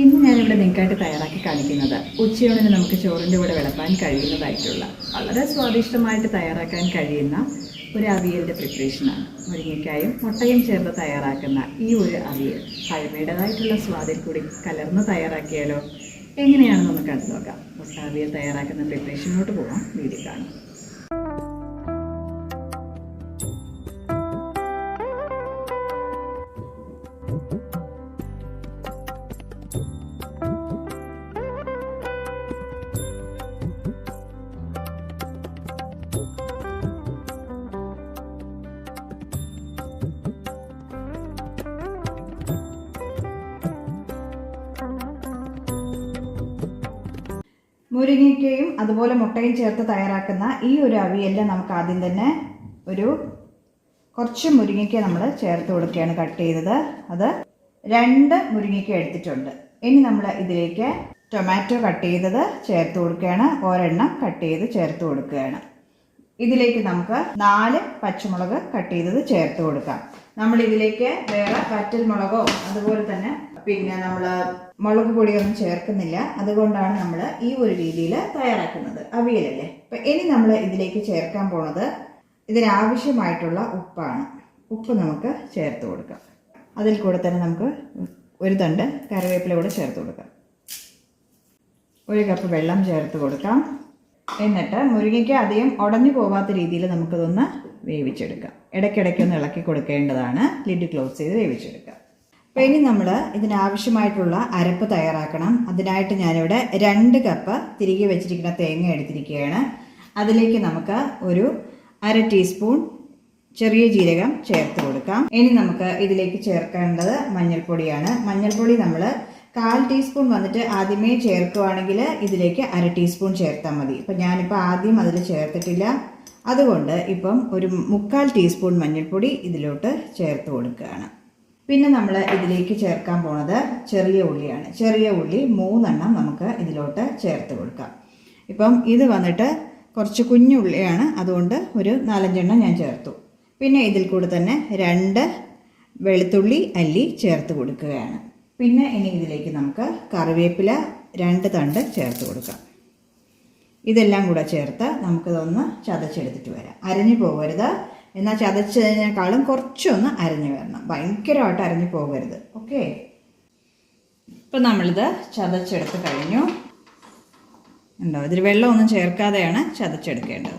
ഇന്ന് ഞാനിവിടെ നിങ്ങൾക്കായിട്ട് തയ്യാറാക്കി കാണിക്കുന്നത് ഉച്ചയൂണിന് നമുക്ക് ചോറിന്റെ കൂടെ വിളമ്പാൻ കഴിയുന്നതായിട്ടുള്ള വളരെ സ്വാദിഷ്ടമായിട്ട് തയ്യാറാക്കാൻ കഴിയുന്ന ഒരു അവിയലിന്റെ പ്രിപ്പറേഷനാണ്. മുരിങ്ങയ്ക്കായും മുട്ടയും ചേർത്ത് തയ്യാറാക്കുന്ന ഈ ഒരു അവിയൽ പഴമയുടേതായിട്ടുള്ള സ്വാദിൽ കൂടി കലർന്ന് തയ്യാറാക്കിയാലോ? നമുക്ക് കണ്ടു നോക്കാം. മുട്ട അവിയൽ തയ്യാറാക്കുന്ന പ്രിപ്പറേഷനിലോട്ട് പോകാം വീഡിയോ കാണാം. മുരിങ്ങയ്ക്കയും അതുപോലെ മുട്ടയും ചേർത്ത് തയ്യാറാക്കുന്ന ഈ ഒരു അവിയലിൽ നമുക്ക് ആദ്യം തന്നെ ഒരു കുറച്ച് മുരിങ്ങയ്ക്ക നമ്മൾ ചേർത്ത് കൊടുക്കുകയാണ് കട്ട് ചെയ്തത്. അത് രണ്ട് മുരിങ്ങയ്ക്ക എടുത്തിട്ടുണ്ട്. ഇനി നമ്മൾ ഇതിലേക്ക് ടൊമാറ്റോ കട്ട് ചെയ്തത് ചേർത്ത് കൊടുക്കുകയാണ്. ഒരെണ്ണം കട്ട് ചെയ്ത് ചേർത്ത് കൊടുക്കുകയാണ്. ഇതിലേക്ക് നമുക്ക് നാല് പച്ചമുളക് കട്ട് ചെയ്തത് ചേർത്ത് കൊടുക്കാം. നമ്മൾ ഇതിലേക്ക് വേറെ വറ്റൽ മുളകോ അതുപോലെ തന്നെ പിന്നെ നമ്മൾ മുളക് പൊടിയൊന്നും ചേർക്കുന്നില്ല. അതുകൊണ്ടാണ് നമ്മൾ ഈ ഒരു രീതിയിൽ തയ്യാറാക്കുന്നത്. അവിയലല്ലേ? അപ്പം ഇനി നമ്മൾ ഇതിലേക്ക് ചേർക്കാൻ പോണത് ഇതിനാവശ്യമായിട്ടുള്ള ഉപ്പാണ്. ഉപ്പ് നമുക്ക് ചേർത്ത് കൊടുക്കാം. അതിൽ കൂടെ തന്നെ നമുക്ക് ഒരു തണ്ട് കറിവേപ്പില കൂടെ ചേർത്ത് കൊടുക്കാം. ഒരു കപ്പ് വെള്ളം ചേർത്ത് കൊടുക്കാം. എന്നിട്ട് മുരിങ്ങയ്ക്ക അധികം ഉടഞ്ഞു പോവാത്ത രീതിയിൽ നമുക്കതൊന്ന് വേവിച്ചെടുക്കാം. ഇടയ്ക്കിടയ്ക്കൊന്ന് ഇളക്കി കൊടുക്കേണ്ടതാണ്. ലിഡ് ക്ലോസ് ചെയ്ത് വേവിച്ചെടുക്കാം അപ്പോൾ ഇനി നമ്മൾ ഇതിനാവശ്യമായിട്ടുള്ള അരപ്പ് തയ്യാറാക്കണം. അതിനായിട്ട് ഞാനിവിടെ രണ്ട് കപ്പ് തിരികെ വെച്ചിരിക്കുന്ന തേങ്ങ എടുത്തിരിക്കുകയാണ്. അതിലേക്ക് നമുക്ക് ഒരു അര ടീസ്പൂൺ ചെറിയ ജീരകം ചേർത്ത് കൊടുക്കാം. ഇനി നമുക്ക് ഇതിലേക്ക് ചേർക്കേണ്ടത് മഞ്ഞൾപ്പൊടിയാണ്. മഞ്ഞൾപ്പൊടി നമ്മൾ കാൽ ടീസ്പൂൺ വന്നിട്ട് ആദ്യമേ ചേർക്കുവാണെങ്കിൽ ഇതിലേക്ക് അര ടീസ്പൂൺ ചേർത്താൽ മതി. ഇപ്പം ഞാനിപ്പോൾ ആദ്യം അതിൽ ചേർത്തിട്ടില്ല. അതുകൊണ്ട് ഇപ്പം ഒരു മുക്കാൽ ടീസ്പൂൺ മഞ്ഞൾപ്പൊടി ഇതിലോട്ട് ചേർത്ത് കൊടുക്കുകയാണ്. പിന്നെ നമ്മൾ ഇതിലേക്ക് ചേർക്കാൻ പോണത് ചെറിയ ഉള്ളിയാണ്. ചെറിയ ഉള്ളി മൂന്നെണ്ണം നമുക്ക് ഇതിലോട്ട് ചേർത്ത് കൊടുക്കാം. ഇപ്പം ഇത് വന്നിട്ട് കുറച്ച് കുഞ്ഞുള്ളിയാണ് അതുകൊണ്ട് ഒരു നാലഞ്ചെണ്ണം ഞാൻ ചേർത്തു. പിന്നെ ഇതിൽ കൂടെ തന്നെ രണ്ട് വെളുത്തുള്ളി അല്ലി ചേർത്ത് കൊടുക്കുകയാണ്. പിന്നെ ഇനി ഇതിലേക്ക് നമുക്ക് കറിവേപ്പില രണ്ട് തണ്ട് ചേർത്ത് കൊടുക്കാം. ഇതെല്ലാം കൂടെ ചേർത്ത് നമുക്കിതൊന്ന് ചതച്ചെടുത്തിട്ട് വരാം. അരഞ്ഞു പോകരുത്. എന്നാൽ ചതച്ചതിനേക്കാളും കുറച്ചൊന്ന് അരഞ്ഞു വരണം. ഭയങ്കരമായിട്ട് അരഞ്ഞു പോകരുത്. ഓക്കെ? ഇപ്പം നമ്മളിത് ചതച്ചെടുത്ത് കഴിഞ്ഞു. ഉണ്ടോ? ഇതിൽ വെള്ളമൊന്നും ചേർക്കാതെയാണ് ചതച്ചെടുക്കേണ്ടത്.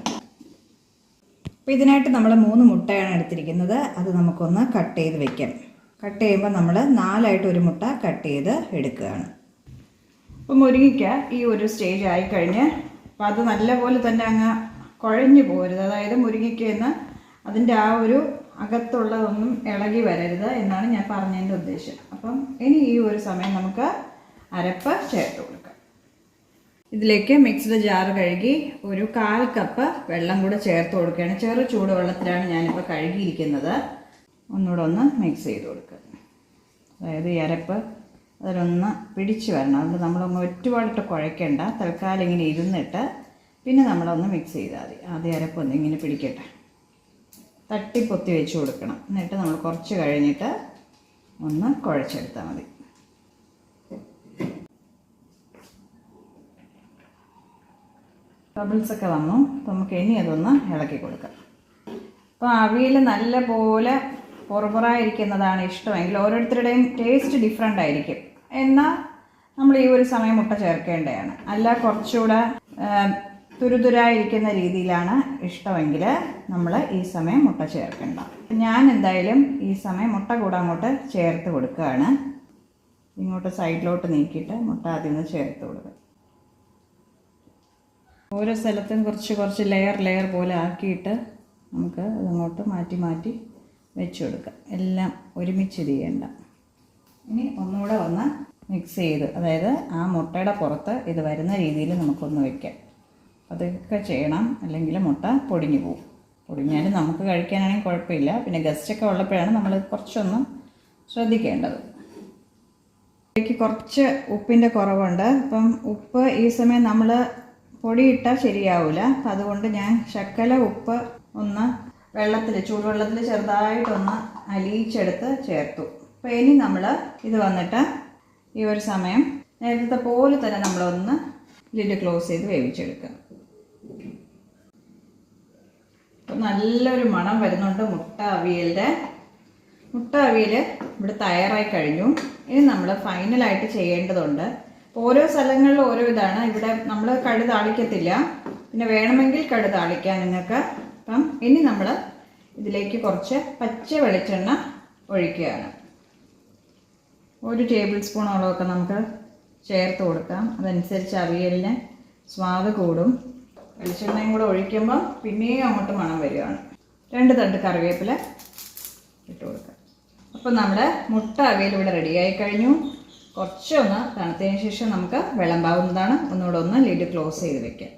അപ്പോൾ ഇതിനായിട്ട് നമ്മൾ മൂന്ന് മുട്ടയാണ് എടുത്തിരിക്കുന്നത്. അത് നമുക്കൊന്ന് കട്ട് ചെയ്ത് വെക്കാം. കട്ട് ചെയ്യുമ്പോൾ നമ്മൾ നാലായിട്ട് ഒരു മുട്ട കട്ട് ചെയ്ത് എടുക്കുകയാണ്. അപ്പോൾ മുരിങ്ങയ്ക്ക ഈ ഒരു സ്റ്റേജ് ആയിക്കഴിഞ്ഞ് അപ്പോൾ അത് നല്ലപോലെ തന്നെ അങ്ങ് കുഴഞ്ഞു പോകരുത് അതായത് മുരിങ്ങിക്കയെന്ന് അതിന്റെ ആ ഒരു അകത്തുള്ളതൊന്നും ഇളകി വരരുത് എന്നാണ് ഞാൻ പറഞ്ഞതിന്റെ ഉദ്ദേശം. അപ്പം ഇനി ഈ ഒരു സമയം നമുക്ക് അരപ്പ് ചേർത്ത് കൊടുക്കാം. ഇതിലേക്ക് മിക്സ്ഡ് ജാർ കഴുകി ഒരു കാൽ കപ്പ് വെള്ളം കൂടെ ചേർത്ത് കൊടുക്കുകയാണ്. ചെറു ചൂടുവെള്ളത്തിലാണ് ഞാനിപ്പോൾ കഴുകിയിരിക്കുന്നത്. ഒന്നുകൂടെ ഒന്ന് മിക്സ് ചെയ്ത് കൊടുക്കുക. അതായത് ഇരപ്പ് അതിലൊന്ന് പിടിച്ച് വരണം. അതുകൊണ്ട് നമ്മളൊന്ന് ഒറ്റപാടിട്ട് കുഴയ്ക്കേണ്ട. തൽക്കാലം ഇങ്ങനെ ഇരുന്നിട്ട് പിന്നെ നമ്മളൊന്ന് മിക്സ് ചെയ്താൽ മതി. ആദ്യം അരപ്പൊന്ന് ഇങ്ങനെ പിടിക്കട്ടെ. തട്ടിപ്പൊത്തി വെച്ച് കൊടുക്കണം. എന്നിട്ട് നമ്മൾ കുറച്ച് കഴിഞ്ഞിട്ട് ഒന്ന് കുഴച്ചെടുത്താൽ മതി. ബബിൾസൊക്കെ വന്നു. നമുക്ക് ഇനി അതൊന്ന് ഇളക്കി കൊടുക്കാം. അപ്പോൾ അവിയിൽ നല്ല പോലെ പൊറപൊറായിരിക്കുന്നതാണ് ഇഷ്ടമെങ്കിൽ ഓരോരുത്തരുടെയും ടേസ്റ്റ് ഡിഫറെന്റ് ആയിരിക്കും. എന്നാൽ നമ്മൾ ഈ ഒരു സമയം മുട്ട ചേർക്കേണ്ടതാണ്. അല്ല കുറച്ചുകൂടെ തുരുതുരായിരിക്കുന്ന രീതിയിലാണ് ഇഷ്ടമെങ്കിൽ നമ്മൾ ഈ സമയം മുട്ട ചേർക്കേണ്ട. ഞാൻ എന്തായാലും ഈ സമയം മുട്ട കൂടെ അങ്ങോട്ട് ചേർത്ത് കൊടുക്കുകയാണ്. ഇങ്ങോട്ട് സൈഡിലോട്ട് നീക്കിയിട്ട് മുട്ട ആദ്യം ഒന്ന് ചേർത്ത് കൊടുക്കുക. ഓരോ സ്ഥലത്തും കുറച്ച് കുറച്ച് ലെയർ ലെയർ പോലെ ആക്കിയിട്ട് നമുക്ക് അതങ്ങോട്ട് മാറ്റി മാറ്റി വെച്ച് കൊടുക്കാം എല്ലാം ഒരുമിച്ച് ചെയ്യേണ്ട ഇനി ഒന്നുകൂടെ ഒന്ന് മിക്സ് ചെയ്ത് അതായത് ആ മുട്ടയുടെ പുറത്ത് ഇത് വരുന്ന രീതിയിൽ നമുക്കൊന്ന് വെക്കാം. അതൊക്കെ ചെയ്യണം. അല്ലെങ്കിൽ മുട്ട പൊടിഞ്ഞു പോകും. പൊടിഞ്ഞാലും നമുക്ക് കഴിക്കാനാണെങ്കിൽ കുഴപ്പമില്ല. പിന്നെ ഗസ്റ്റൊക്കെ ഉള്ളപ്പോഴാണ് നമ്മൾ കുറച്ചൊന്നും ശ്രദ്ധിക്കേണ്ടത്. ഇതിലേക്ക് കുറച്ച് ഉപ്പിന്റെ കുറവുണ്ട്. അപ്പം ഉപ്പ് ഈ സമയം നമ്മൾ പൊടിയിട്ടാൽ ശരിയാവില്ല അപ്പം അതുകൊണ്ട് ഞാൻ ശക്കല ഉപ്പ് ഒന്ന് വെള്ളത്തിൽ ചൂടുവെള്ളത്തിൽ ചെറുതായിട്ടൊന്ന് അലിയിച്ചെടുത്ത് ചേർത്തു. അപ്പോൾ ഇനി നമ്മൾ ഇത് വന്നിട്ട് ഈ ഒരു സമയം നേരത്തെ പോലെ തന്നെ നമ്മളൊന്ന് ലിഡ് ക്ലോസ് ചെയ്ത് വേവിച്ചെടുക്കുക. അപ്പം നല്ലൊരു മണം വരുന്നുണ്ട് മുട്ട അവിയലിന്റെ മുട്ട അവിയൽ ഇവിടെ തയ്യാറായി കഴിഞ്ഞു. ഇനി നമ്മൾ ഫൈനലായിട്ട് ചെയ്യേണ്ടതുണ്ട്. ഓരോ സ്ഥലങ്ങളിലും ഓരോ ഇതാണ്. ഇവിടെ നമ്മൾ കടുതാളിക്കത്തില്ല പിന്നെ വേണമെങ്കിൽ കടുതാളിക്കാൻ നിങ്ങൾക്ക്. അപ്പം ഇനി നമ്മൾ ഇതിലേക്ക് കുറച്ച് പച്ച വെളിച്ചെണ്ണ ഒഴിക്കുകയാണ്. ഒരു ടേബിൾ സ്പൂണോളമൊക്കെ നമുക്ക് ചേർത്ത് കൊടുക്കാം. അതനുസരിച്ച് അവിയലിന് സ്വാദ് കൂടും. വെളിച്ചെണ്ണയും കൂടെ ഒഴിക്കുമ്പോൾ പിന്നെയും അങ്ങോട്ട് മണം വരികയാണ്. രണ്ട് തണ്ട് കറിവേപ്പില ഇട്ട് കൊടുക്കാം. അപ്പോൾ നമ്മുടെ മുട്ട അവിയൽ ഇവിടെ റെഡിയായി കഴിഞ്ഞു. കുറച്ചൊന്ന് തണുത്തതിന് ശേഷം നമുക്ക് വിളമ്പാവുന്നതാണ്. ഒന്നുകൂടെ ഒന്ന് ലിഡ് ക്ലോസ് ചെയ്ത് വെക്കാം.